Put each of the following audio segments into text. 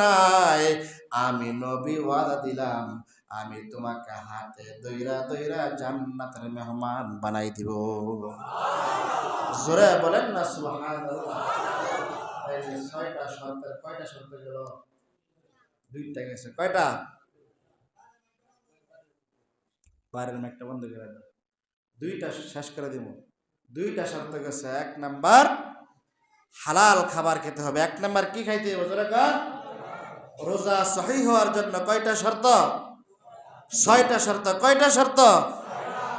নাই। আমি নবী ওয়াদা দিলাম, আমি তোমাকে হাতে দইরা দইরা জান্নাতের মেহমান বানাই দিব। জোরে বলেন না গেল? দুইটা শেষ করে দিব। দুইটা শর্ত গেছে। এক নাম্বার, হালাল খাবার খেতে হবে। এক নাম্বার কি খাইতে হবে? জোরে? রোজা সহি হওয়ার জন্য কয়টা শর্ত? ছয়টা শর্ত। কয়টা শর্ত?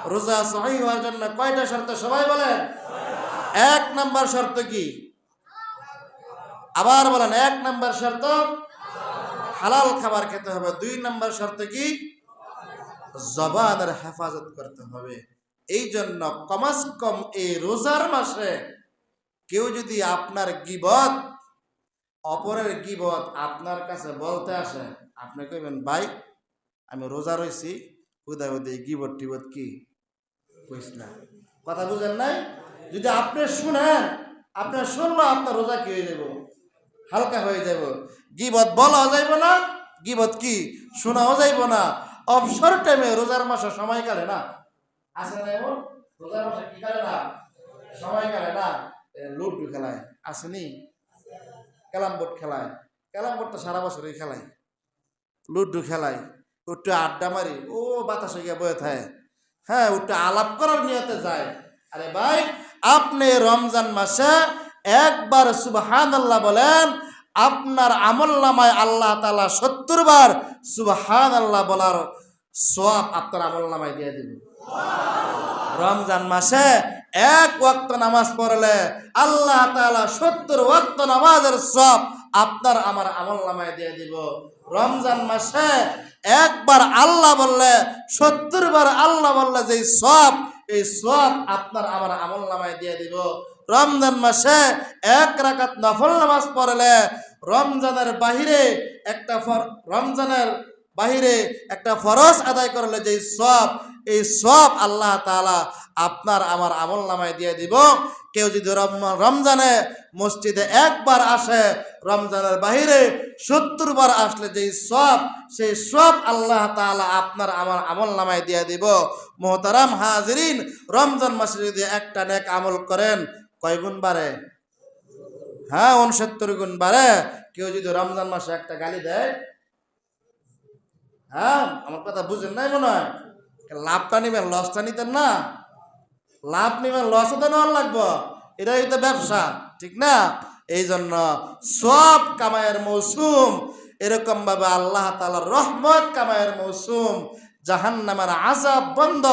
রোজা সহি হওয়ার জন্য কয়টা শর্ত? সবাই বলেন। এক নম্বর শর্ত কি? আবার বলেন, এক নম্বর শর্ত হালাল খাবার খেতে হবে। দুই নম্বর শর্ত কি? জবানের হেফাজত করতে হবে। এই জন্য কমাস কম এই রোজার মাসে কেউ যদি আপনার গিবত অপরের গিবত আপনার কাছে বলতে আসে, আপনি কইবেন, ভাই, আমি রোজা রয়েছি হুদায় হুদায় গিবত টিবত কি? না। কথা বুঝেন নাই? যদি আপনি শুনেন আপনার শুনলো আপনার রোজা কি হয়ে যাব হালকা হয়ে যাব গিবত বলাও যাইব না, গিবত কি শোনাও যাইব না। অবসর টাইমে রোজার মাসে সময় কালে না। আছে না এমন? রোজার মাসে কি কালে না? সময় কালে না। লুডু খেলায়। আসেনি? ক্যালাম বোর্ড খেলায়। ক্যালাম বোর্ডটা সারা বছরই খেলায়। লুডু খেলায়। একটু আড্ডা মারি, ও বাতাসে গিয়ে বয়ে থাকে হ্যাঁ একটু আলাপ করার নিয়তে যায়। আরে ভাই, আপনি রমজান মাসে একবার সুবহান আল্লাহ বলেন, আপনার আমল নামায় আল্লাহ তালা সত্তর বার সুবহান আল্লাহ বলার সব আপনার আমল নামায় দিয়ে দিবে। রমজান মাসে এক ওয়াক্ত নামাজ পড়লে আল্লাহ তাআলা সত্তর ওয়াক্ত নামাজের সব আপনার আমার আমল নামায় দিয়ে দিব। রমজান মাসে একবার আল্লাহ বললে, সত্তর বার আল্লাহ বললে যে সব, এই সব আপনার আমার আমল নামায় দিয়ে দিব। রমজান মাসে এক রাকাত নফল নামাজ পড়লে রমজানের বাহিরে একটা রমজানের বাহিরে একটা ফরজ আদায় করলে যে সব এই সব আল্লাহ তাআলা আপনার আমার আমল নামায় দিয়ে দিব। কেউ যদি রম- রমজানে মসজিদে একবার আসে, রমজানের বাহিরে সত্তর বার আসলে যেই সব, সেই সব আল্লাহ তাআলা আপনার আমার আমল নামায় দিয়ে দিব। মোহতারাম হাজরিন, রমজান মাসে যদি একটা নেক আমল করেন, কয় গুণ বাড়ে? হ্যাঁ উনসত্তর গুণ বাড়ে। কেউ যদি রমজান মাসে একটা গালি দেয়? হ্যাঁ আমার কথা বুঝেন নাই মনে হয়? লাভটা নেবেন লসটা নিতেন না। লাভ নেবেন লসও তো নেওয়ার লাগবো। এটাই তো ব্যবসা, ঠিক না? এই জন্য সব কামায়ের মৌসুম এরকম ভাবে আল্লাহ তালা রহমত কামায়ের মৌসুম জাহান্নামের আজাব বন্ধ।